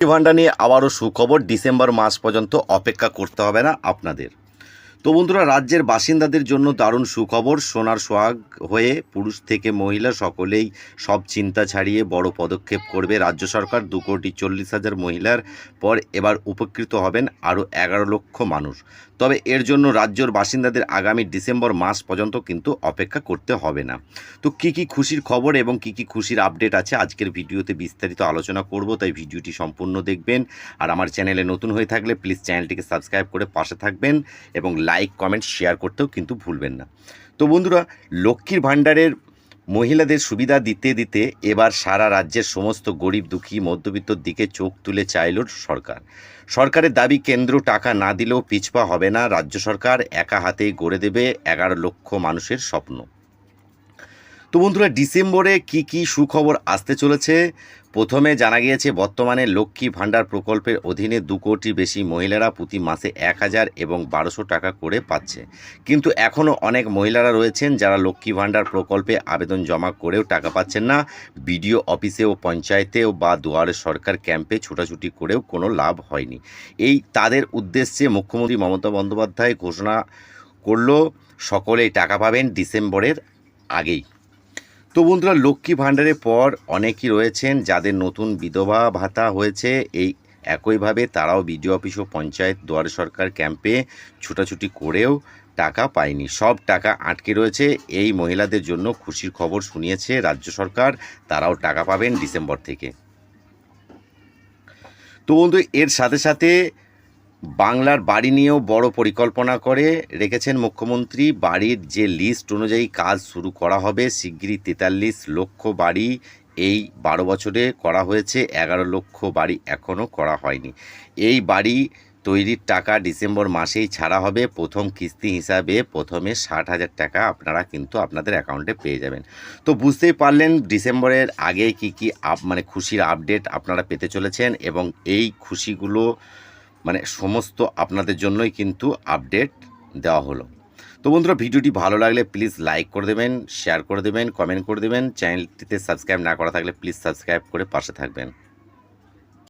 ভান্ডার নিয়ে আবারও সুখবর। ডিসেম্বর মাস পর্যন্ত অপেক্ষা করতে হবে না আপনাদের। তো বন্ধুরা, রাজ্যের বাসিন্দাদের জন্য দারুণ সুখবর। সোনার সোহাগ হয়ে পুরুষ থেকে মহিলা সকলেই সব চিন্তা ছাড়িয়ে বড় পদক্ষেপ করবে। রাজ্য সরকার দু কোটি চল্লিশ হাজার মহিলার পর এবার উপকৃত হবেন আরও এগারো লক্ষ মানুষ। তবে এর জন্য রাজ্যর বাসিন্দাদের আগামী ডিসেম্বর মাস পর্যন্ত কিন্তু অপেক্ষা করতে হবে না। তো কী কী খুশির খবর এবং কী কী খুশির আপডেট আছে আজকের ভিডিওতে বিস্তারিত আলোচনা করব, তাই ভিডিওটি সম্পূর্ণ দেখবেন। আর আমার চ্যানেলে নতুন হয়ে থাকলে প্লিজ চ্যানেলটিকে সাবস্ক্রাইব করে পাশে থাকবেন এবং লাইক কমেন্ট শেয়ার করতেও কিন্তু ভুলবেন না। তো বন্ধুরা, লক্ষ্মীর ভাণ্ডারের মহিলাদের সুবিধা দিতে দিতে এবার সারা রাজ্যের সমস্ত গরিব দুঃখী মধ্যবিত্তর দিকে চোখ তুলে চাইল সরকার। সরকারের দাবি, কেন্দ্র টাকা না দিলেও পিছপা হবে না রাজ্য সরকার, একা হাতেই গড়ে দেবে এগারো লক্ষ মানুষের স্বপ্ন। তো বন্ধুরা, ডিসেম্বরে কি কি সুখবর আসতে চলেছে? প্রথমে জানা গিয়েছে, বর্তমানে লক্ষ্মী ভাণ্ডার প্রকল্পের অধীনে দু কোটির বেশি মহিলারা প্রতি মাসে এক হাজার এবং বারোশো টাকা করে পাচ্ছে। কিন্তু এখনও অনেক মহিলারা রয়েছেন যারা লক্ষ্মী ভাণ্ডার প্রকল্পে আবেদন জমা করেও টাকা পাচ্ছেন না। বিডিও অফিসেও, পঞ্চায়েতেও বা দুয়ারে সরকার ক্যাম্পে ছোটাছুটি করেও কোনো লাভ হয়নি। এই তাদের উদ্দেশ্যে মুখ্যমন্ত্রী মমতা বন্দ্যোপাধ্যায় ঘোষণা করল, সকলেই টাকা পাবেন ডিসেম্বরের আগেই। তো বন্ধুরা, লক্ষ্মী ভাণ্ডারের পর অনেকেই রয়েছেন যাদের নতুন বিধবা ভাতা হয়েছে। এই একইভাবে তারাও বিডিও অফিস ও পঞ্চায়েত দুয়ারে সরকার ক্যাম্পে ছুটাছুটি করেও টাকা পায়নি। সব টাকা আটকে রয়েছে। এই মহিলাদের জন্য খুশির খবর শুনিয়েছে রাজ্য সরকার। তারাও টাকা পাবেন ডিসেম্বর থেকে। তো বন্ধু, এর সাথে সাথে বাংলার বাড়ি নিয়েও বড় পরিকল্পনা করে রেখেছেন মুখ্যমন্ত্রী। বাড়ির যে লিস্ট অনুযায়ী কাজ শুরু করা হবে, শিগগিরই তেতাল্লিশ লক্ষ বাড়ি এই বারো বছরে করা হয়েছে। এগারো লক্ষ বাড়ি এখনও করা হয়নি। এই বাড়ি তৈরির টাকা ডিসেম্বর মাসেই ছাড়া হবে। প্রথম কিস্তি হিসাবে প্রথমে ষাট হাজার টাকা আপনারা কিন্তু আপনাদের অ্যাকাউন্টে পেয়ে যাবেন। তো বুঝতেই পারলেন ডিসেম্বরের আগে কি কি আপ মানে খুশির আপডেট আপনারা পেতে চলেছেন এবং এই খুশিগুলো মানে সমস্ত আপনাদের জন্যই কিন্তু আপডেট দেওয়া হলো। তো বন্ধুরা, ভিডিওটি ভালো লাগলে প্লিজ লাইক করে দেবেন শেয়ার করে দেবেন কমেন্ট করে দেবেন। চ্যানেলটিতে সাবস্ক্রাইব না করা থাকলে প্লিজ সাবস্ক্রাইব করে পাশে থাকবেন।